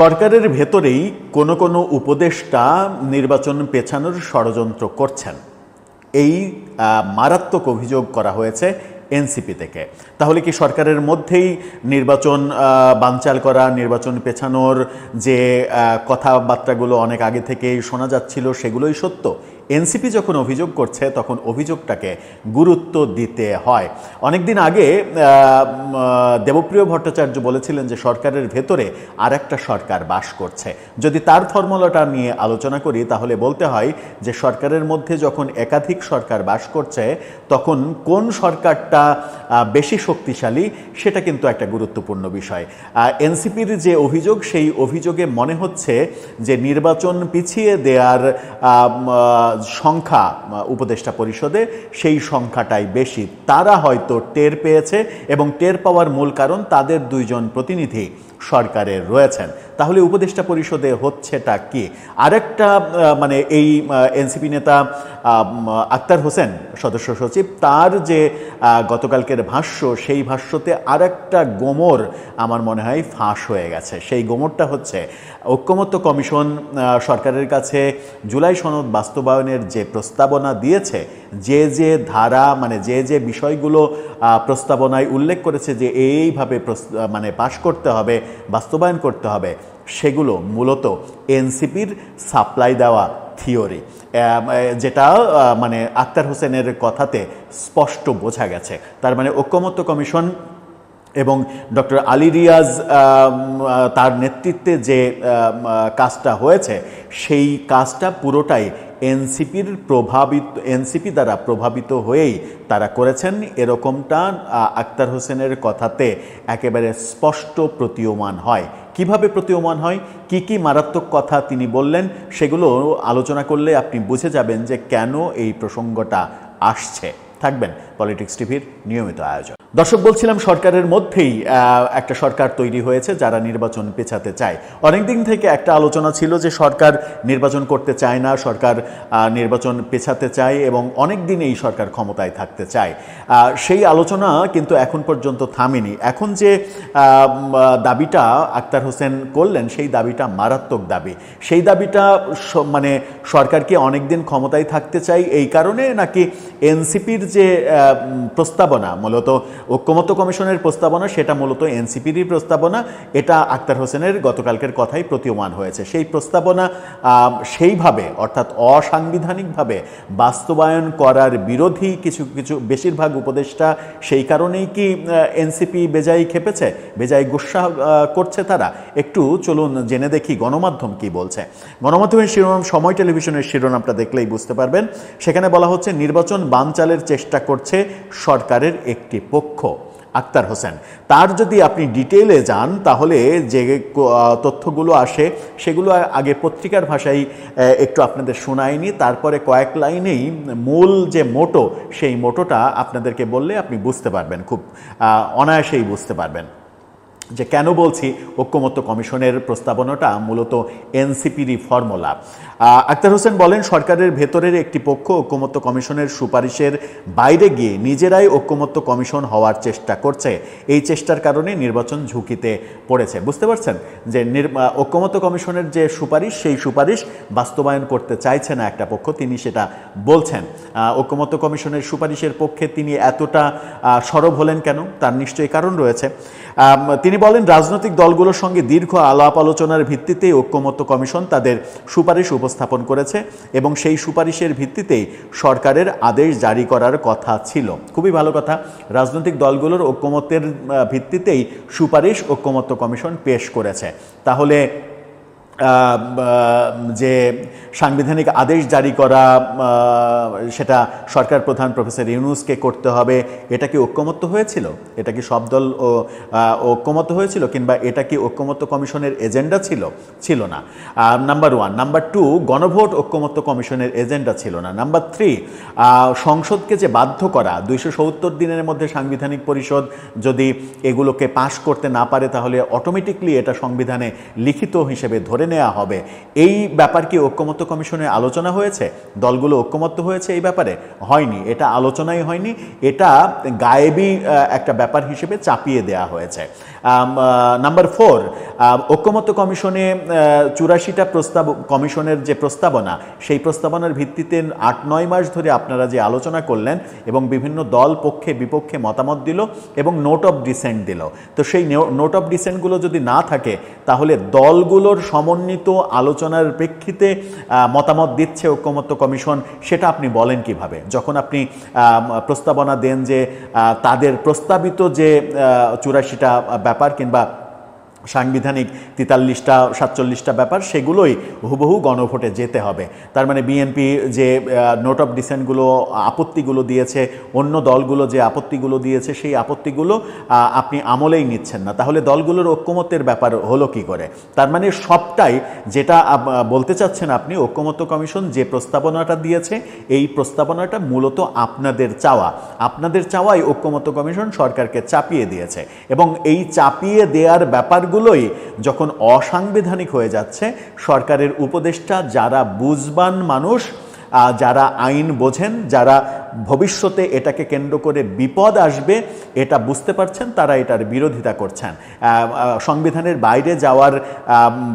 সরকারের ভেতরেই কোনো কোনো উপদেষ্টা নির্বাচন পেছানোর ষড়যন্ত্র করছেন। এই মারাত্মক অভিযোগ করা হয়েছে এনসিপি থেকে। তাহলে কি সরকারের মধ্যেই নির্বাচন বানচাল করা, নির্বাচন পেছানোর যে কথাবার্তাগুলো অনেক আগে থেকেই শোনা যাচ্ছিল সেগুলোই সত্য? এনসিপি যখন অভিযোগ করছে, তখন অভিযোগটাকে গুরুত্ব দিতে হয়। অনেকদিন আগে দেবপ্রিয় ভট্টাচার্য বলেছিলেন যে সরকারের ভেতরে আর একটা সরকার বাস করছে। যদি তার ফর্মুলাটা নিয়ে আলোচনা করি, তাহলে বলতে হয় যে সরকারের মধ্যে যখন একাধিক সরকার বাস করছে, তখন কোন সরকারটা বেশি শক্তিশালী, সেটা কিন্তু একটা গুরুত্বপূর্ণ বিষয়। এনসিপির যে অভিযোগ, সেই অভিযোগে মনে হচ্ছে যে নির্বাচন পিছিয়ে দেওয়ার সংখ্যা উপদেষ্টা পরিষদে সেই সংখ্যাটাই বেশি। তারা হয়তো টের পেয়েছে এবং টের পাওয়ার মূল কারণ তাদের দুইজন প্রতিনিধি সরকারের রয়েছেন। তাহলে উপদেষ্টা পরিষদে হচ্ছেটা কি? আরেকটা মানে এই এনসিপি নেতা আক্তার হোসেন, সদস্য সচিব, তার যে গতকালকের ভাষ্য, সেই ভাষ্যতে আরেকটা গোমর আমার মনে হয় ফাঁস হয়ে গেছে। সেই গোমরটা হচ্ছে, ঐক্যমত্য কমিশন সরকারের কাছে জুলাই সনদ বাস্তবায়নের যে প্রস্তাবনা দিয়েছে, যে যে ধারা মানে যে যে বিষয়গুলো প্রস্তাবনায় উল্লেখ করেছে যে এইভাবে মানে পাশ করতে হবে, বাস্তবায়ন করতে হবে সেগুলো মূলত এনসিপির সাপ্লাই দেওয়া থিওরি। যেটা মানে আক্তার হোসেনের কথাতে স্পষ্ট বোঝা গেছে। তার মানে ঐক্যমত্য কমিশন এবং ডক্টর আলী রিয়াজ তার নেতৃত্বে যে কাজটা হয়েছে, সেই কাজটা পুরোটাই এনসিপির প্রভাবিত, এনসিপি দ্বারা প্রভাবিত হয়েই তারা করেছেন। এরকমটা আক্তার হোসেনের কথাতে একেবারে স্পষ্ট প্রতীয়মান হয়। কীভাবে প্রতীয়মান হয়, কি কি মারাত্মক কথা তিনি বললেন, সেগুলো আলোচনা করলে আপনি বুঝে যাবেন যে কেন এই প্রসঙ্গটা আসছে। থাকবেন পলিটিক্স টিভির নিয়মিত আয়োজন। দর্শক, বলছিলাম সরকারের মধ্যেই একটা সরকার তৈরি হয়েছে যারা নির্বাচন পেছাতে চায়। অনেকদিন থেকে একটা আলোচনা ছিল যে সরকার নির্বাচন করতে চায় না, সরকার নির্বাচন পেছাতে চায় এবং অনেক দিন এই সরকার ক্ষমতায় থাকতে চায়। সেই আলোচনা কিন্তু এখন পর্যন্ত থামেনি। এখন যে দাবিটা আক্তার হোসেন করলেন, সেই দাবিটা মারাত্মক দাবি। সেই দাবিটা মানে সরকারকে অনেকদিন ক্ষমতায় থাকতে চাই এই কারণে নাকি এনসিপির যে প্রস্তাবনা, মূলত ঐক্যমত্য কমিশনের প্রস্তাবনা, সেটা মূলত এনসিপিরই প্রস্তাবনা, এটা আক্তার হোসেনের গতকালকের কথাই প্রতীয়মান হয়েছে। সেই প্রস্তাবনা সেইভাবে, অর্থাৎ অসাংবিধানিকভাবে বাস্তবায়ন করার বিরোধী কিছু কিছু বেশিরভাগ উপদেষ্টা, সেই কারণেই কি এনসিপি বেজায় খেপেছে, বেজায় গুসা করছে তারা? একটু চলুন জেনে দেখি গণমাধ্যম কি বলছে। গণমাধ্যমের শিরোনাম, সময় টেলিভিশনের শিরোনামটা দেখলেই বুঝতে পারবেন। সেখানে বলা হচ্ছে, নির্বাচন বানচালের চেষ্টা করছে সরকারের একটি পক্ষ। আক্তার হোসেন, তার যদি আপনি ডিটেলে যান, তাহলে যে তথ্যগুলো আসে, সেগুলো আগে পত্রিকার ভাষায় একটু আপনাদের শোনায়নি তারপরে কয়েক লাইনেই মূল যে মোটো, সেই মোটোটা আপনাদেরকে বললে আপনি বুঝতে পারবেন, খুব অনায়াসেই বুঝতে পারবেন। যে কেন বলছি, ঐক্যমত্য কমিশনের প্রস্তাবনাটা মূলত এনসিপিরই ফর্মুলা। আক্তার হোসেন বলেন, সরকারের ভেতরের একটি পক্ষ ঐক্যমত্য কমিশনের সুপারিশের বাইরে গিয়ে নিজেরাই ঐক্যমত্য কমিশন হওয়ার চেষ্টা করছে। এই চেষ্টার কারণে নির্বাচন ঝুঁকিতে পড়েছে। বুঝতে পারছেন? যে ঐক্যমত্য কমিশনের যে সুপারিশ, সেই সুপারিশ বাস্তবায়ন করতে চাইছে না একটা পক্ষ, তিনি সেটা বলছেন। ঐক্যমত্য কমিশনের সুপারিশের পক্ষে তিনি এতটা সরব হলেন কেন? তার নিশ্চয়ই কারণ রয়েছে। তিনি বলেন, রাজনৈতিক দলগুলোর সঙ্গে দীর্ঘ আলাপ আলোচনার ভিত্তিতে ঐক্যমত্য কমিশন তাদের সুপারিশ উপস্থাপন করেছে এবং সেই সুপারিশের ভিত্তিতেই সরকারের আদেশ জারি করার কথা ছিল। খুবই ভালো কথা। রাজনৈতিক দলগুলোর ঐক্যমত্যের ভিত্তিতেই সুপারিশ ঐক্যমত্য কমিশন পেশ করেছে। তাহলে যে সাংবিধানিক আদেশ জারি করা সেটা সরকার প্রধান প্রফেসর ইউনুসকে করতে হবে, এটা কি ঐক্যমত্য হয়েছিল? এটা কি সব দল ঐক্যমত্য হয়েছিল কিংবা এটা কি ঐক্যমত্য কমিশনের এজেন্ডা ছিল? ছিল না। নাম্বার ওয়ান নাম্বার টু গণভোট ঐক্যমত্য কমিশনের এজেন্ডা ছিল না। নাম্বার থ্রি সংসদকে যে বাধ্য করা, দুইশো সত্তর দিনের মধ্যে সাংবিধানিক পরিষদ যদি এগুলোকে পাশ করতে না পারে, তাহলে অটোমেটিকলি এটা সংবিধানে লিখিত হিসেবে ধরে নেওয়া হবে। এই ব্যাপার কি ঐক্যমত্য কমিশনে আলোচনা হয়েছে? দলগুলো ঐক্যমত্য হয়েছে এই ব্যাপারে? হয়নি। এটা আলোচনাই হয়নি। এটা গায়েবী একটা ব্যাপার হিসেবে চাপিয়ে দেওয়া হয়েছে। নাম্বার ফোর ঐক্যমত্য কমিশনে চুরাশিটা প্রস্তাব, কমিশনের যে প্রস্তাবনা, সেই প্রস্তাবনার ভিত্তিতে আট নয় মাস ধরে আপনারা যে আলোচনা করলেন এবং বিভিন্ন দল পক্ষে বিপক্ষে মতামত দিল এবং নোট অফ ডিসেন্ট দিল। তো সেই নোট অফ ডিসেন্টগুলো যদি না থাকে, তাহলে দলগুলোর সমন্বিত আলোচনার প্রেক্ষিতে মতামত দিচ্ছে ঐক্যমত্য কমিশন, সেটা আপনি বলেন কীভাবে? যখন আপনি প্রস্তাবনা দেন যে তাদের প্রস্তাবিত যে চুরাশিটা ব্যাপার কিংবা সাংবিধানিক তেতাল্লিশটা, সাতচল্লিশটা ব্যাপার, সেগুলোই হুবহু গণভোটে যেতে হবে। তার মানে বিএনপি যে নোট অফ ডিসেন্টগুলো আপত্তিগুলো দিয়েছে, অন্য দলগুলো যে আপত্তিগুলো দিয়েছে, সেই আপত্তিগুলো আপনি আমলেই নিচ্ছেন না। তাহলে দলগুলোর ঐক্যমত্যের ব্যাপার হলো কি করে? তার মানে সবটাই যেটা বলতে চাচ্ছেন আপনি, ঐক্যমত্য কমিশন যে প্রস্তাবনাটা দিয়েছে, এই প্রস্তাবনাটা মূলত আপনাদের চাওয়া। আপনাদের চাওয়াই ঐক্যমত্য কমিশন সরকারকে চাপিয়ে দিয়েছে। এবং এই চাপিয়ে দেওয়ার ব্যাপারগুলোই যখন অসাংবিধানিক হয়ে যাচ্ছে সরকারের উপদেষ্টা যারা বুঝবান মানুষ যারা আইন বোঝেন, যারা ভবিষ্যতে এটাকে কেন্দ্র করে বিপদ আসবে, এটা বুঝতে পারছেন, তারা এটার বিরোধিতা করছেন। সংবিধানের বাইরে যাওয়ার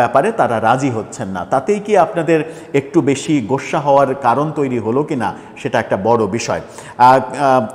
ব্যাপারে তারা রাজি হচ্ছেন না। তাতেই কি আপনাদের একটু বেশি গোস্বা হওয়ার কারণ তৈরি হলো কি না সেটা একটা বড় বিষয়।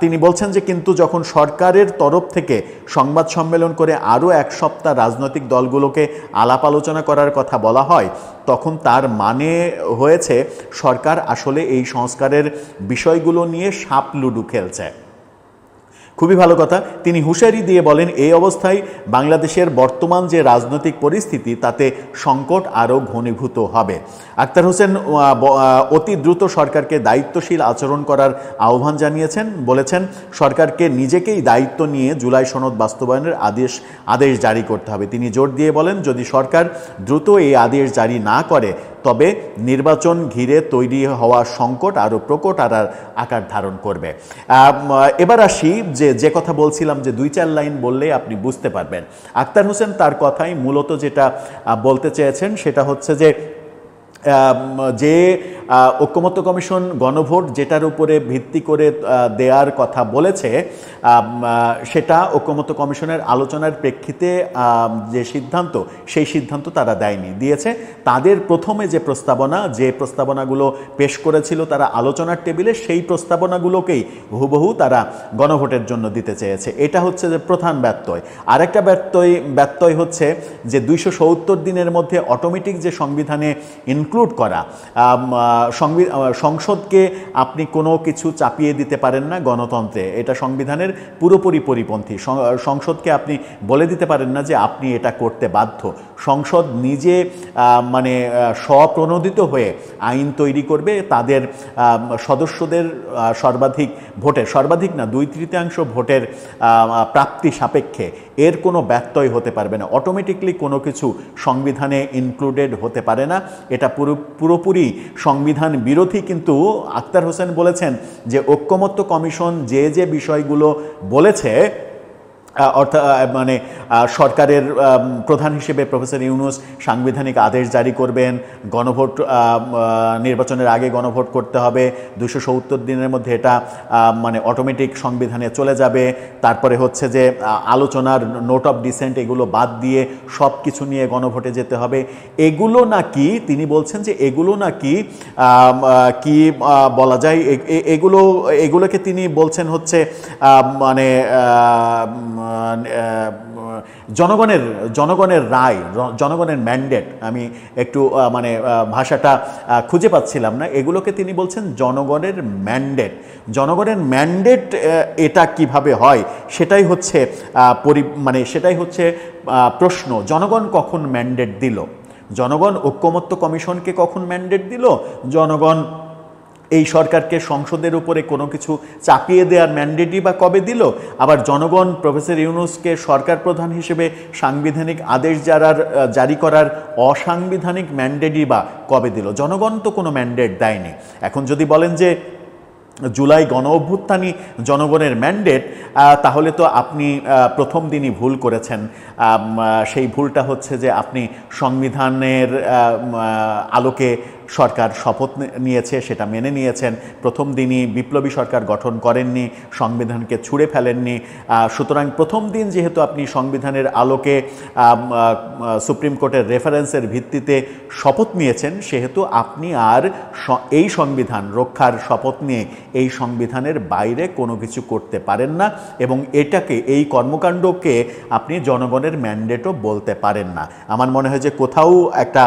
তিনি বলছেন যে, কিন্তু যখন সরকারের তরফ থেকে সংবাদ সম্মেলন করে আরও এক সপ্তাহ রাজনৈতিক দলগুলোকে আলাপ আলোচনা করার কথা বলা হয় তখন তার মানে হয়েছে সরকার আসলে এই সংস্কারের বিষয়গুলো নিয়ে সাপ লুডু খেলছে। খুবই ভালো কথা। তিনি হুঁশিয়ারি দিয়ে বলেন, এই অবস্থায় বাংলাদেশের বর্তমান যে রাজনৈতিক পরিস্থিতি, তাতে সংকট আরও ঘনীভূত হবে। আক্তার হোসেন অতি দ্রুত সরকারকে দায়িত্বশীল আচরণ করার আহ্বান জানিয়েছেন, বলেছেন, সরকারকে নিজেকেই দায়িত্ব নিয়ে জুলাই সনদ বাস্তবায়নের আদেশ আদেশ জারি করতে হবে। তিনি জোর দিয়ে বলেন, যদি সরকার দ্রুত এই আদেশ জারি না করে তবে নির্বাচন ঘিরে তৈরি হওয়া সংকট আরও প্রকট আর আকার ধারণ করবে। এবার আসি যে যে কথা বলছিলাম যে, দুই চার লাইন বললে আপনি বুঝতে পারবেন। আক্তার হোসেন তার কথাই মূলত যেটা বলতে চেয়েছেন সেটা হচ্ছে যে যে ঐক্যমত্য কমিশন গণভোট যেটার উপরে ভিত্তি করে আহ, দেওয়ার কথা বলেছে সেটা ঐক্যমত্য কমিশনের আলোচনার প্রেক্ষিতে যে সিদ্ধান্ত সেই সিদ্ধান্ত তারা দেয়নি। দিয়েছে তাদের প্রথমে যে প্রস্তাবনা যে প্রস্তাবনাগুলো পেশ করেছিল তারা আলোচনার টেবিলে সেই প্রস্তাবনাগুলোকেই হুবহু তারা গণভোটের জন্য দিতে চেয়েছে। এটা হচ্ছে যে প্রধান ব্যত্যয়। আরেকটা ব্যত্যয় ব্যত্যয় হচ্ছে যে দুইশো সত্তর দিনের মধ্যে অটোমেটিক যে সংবিধানে ইনক্লুড করা সংসদকে আপনি কোনো কিছু চাপিয়ে দিতে পারেন না গণতন্ত্রে। এটা সংবিধানের পুরোপুরি পরিপন্থী। সংসদকে আপনি বলে দিতে পারেন না যে আপনি এটা করতে বাধ্য। সংসদ নিজে মানে স্বপ্রণোদিত হয়ে আইন তৈরি করবে, তাদের সদস্যদের সর্বাধিক ভোটের সর্বাধিক না দুই তৃতীয়াংশ ভোটের প্রাপ্তি সাপেক্ষে এর কোনো ব্যত্যয় হতে পারবে না। অটোমেটিকলি কোনো কিছু সংবিধানে ইনক্লুডেড হতে পারে না। এটা পুরো, পুরোপুরি সংবিধান বিরোধী, কিন্তু আক্তার হোসেন বলেছেন যে ঐক্যমত্য কমিশন যে যে বিষয়গুলো বলেছে অর্থাৎ মানে সরকারের প্রধান হিসেবে প্রফেসর ইউনুস সাংবিধানিক আদেশ জারি করবেন। গণভোট নির্বাচনের আগে গণভোট করতে হবে। দুশো সত্তর দিনের মধ্যে এটা মানে অটোমেটিক সংবিধানে চলে যাবে। তারপরে হচ্ছে যে আলোচনার নোট অফ ডিসেন্ট এগুলো বাদ দিয়ে সব কিছু নিয়ে গণভোটে যেতে হবে। এগুলো নাকি, তিনি বলছেন যে এগুলো নাকি কি বলা যায় এগুলো, এগুলোকে তিনি বলছেন হচ্ছে মানে জনগণের জনগণের রায় জনগণের ম্যান্ডেট আমি একটু মানে ভাষাটা খুঁজে পাচ্ছিলাম না। এগুলোকে তিনি বলছেন জনগণের ম্যান্ডেট জনগণের ম্যান্ডেট এটা কীভাবে হয়? সেটাই হচ্ছে পরি মানে সেটাই হচ্ছে প্রশ্ন। জনগণ কখন ম্যান্ডেট দিল? জনগণ ঐক্যমত্য কমিশনকে কখন ম্যান্ডেট দিল? জনগণ এই সরকারকে সংসদের উপরে কোনো কিছু চাপিয়ে দেওয়ার ম্যান্ডেটই বা কবে দিল? আবার জনগণ, প্রফেসর ইউনুসকে সরকার প্রধান হিসেবে সাংবিধানিক আদেশ জারার জারি করার অসাংবিধানিক ম্যান্ডেটই বা কবে দিল? জনগণ তো কোনো ম্যান্ডেট দেয়নি। এখন যদি বলেন যে জুলাই গণ অভ্যুত্থানই জনগণের ম্যান্ডেট তাহলে তো আপনি প্রথম দিনই ভুল করেছেন। সেই ভুলটা হচ্ছে যে আপনি সংবিধানের আলোকে সরকার শপথ নিয়েছে, সেটা মেনে নিয়েছেন। প্রথম দিনই বিপ্লবী সরকার গঠন করেননি, সংবিধানকে ছুঁড়ে ফেলেননি। সুতরাং প্রথম দিন যেহেতু আপনি সংবিধানের আলোকে সুপ্রিম কোর্টের রেফারেন্সের ভিত্তিতে শপথ নিয়েছেন, সেহেতু আপনি আর এই সংবিধান রক্ষার শপথ নিয়ে এই সংবিধানের বাইরে কোনো কিছু করতে পারেন না এবং এটাকে, এই কর্মকাণ্ডকে আপনি জনগণের ম্যান্ডেটও বলতে পারেন না। আমার মনে হয় যে কোথাও একটা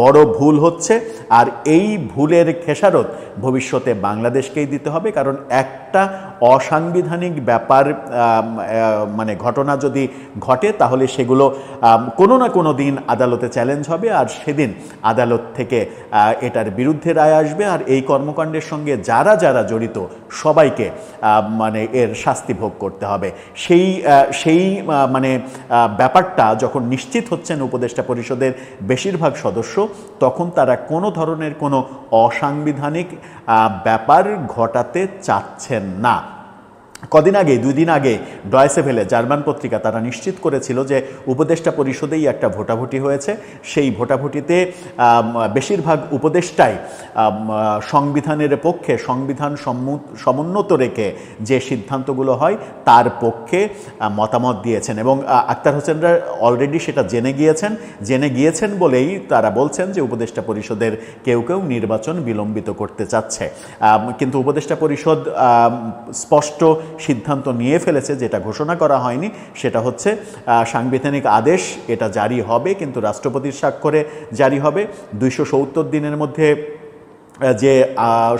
বড় ভুল হচ্ছে, আর এই ভুলের খেসারত ভবিষ্যতে বাংলাদেশকেই দিতে হবে কারণ একটা অসাংবিধানিক ব্যাপার মানে ঘটনা যদি ঘটে, তাহলে সেগুলো কোনো না কোনো দিন আদালতে চ্যালেঞ্জ হবে আর সেদিন আদালত থেকে এটার বিরুদ্ধে রায় আসবে। আর এই কর্মকাণ্ডের সঙ্গে যারা যারা জড়িত, সবাইকে মানে এর শাস্তি ভোগ করতে হবে। সেই সেই মানে ব্যাপারটা যখন নিশ্চিত হচ্ছেন উপদেষ্টা পরিষদের বেশিরভাগ সদস্য, তখন তারা কোনো ধরনের কোনো অসাংবিধানিক ব্যাপার ঘটাতে চাচ্ছেন না। কদিন আগে, দুই দিন আগে ডয়েসেভেলে জার্মান পত্রিকা তারা নিশ্চিত করেছিল যে উপদেষ্টা পরিষদেই একটা ভোটাভুটি হয়েছে। সেই ভোটাভুটিতে বেশিরভাগ উপদেষ্টাই সংবিধানের পক্ষে সংবিধান সমুন্নত রেখে যে সিদ্ধান্তগুলো হয় তার পক্ষে মতামত দিয়েছেন এবং আক্তার হোসেনরা অলরেডি সেটা জেনে গিয়েছেন। জেনে গিয়েছেন বলেই তারা বলছেন যে উপদেষ্টা পরিষদের কেউ কেউ নির্বাচন বিলম্বিত করতে চাচ্ছে। কিন্তু উপদেষ্টা পরিষদ স্পষ্ট সিদ্ধান্ত নিয়ে ফেলেছে, যেটা ঘোষণা করা হয়নি, সেটা হচ্ছে সাংবিধানিক আদেশ, এটা জারি হবে, কিন্তু রাষ্ট্রপতির স্বাক্ষরে জারি হবে। দুইশো সত্তর দিনের মধ্যে যে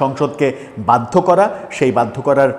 সংসদকে বাধ্য করা, সেই বাধ্য করার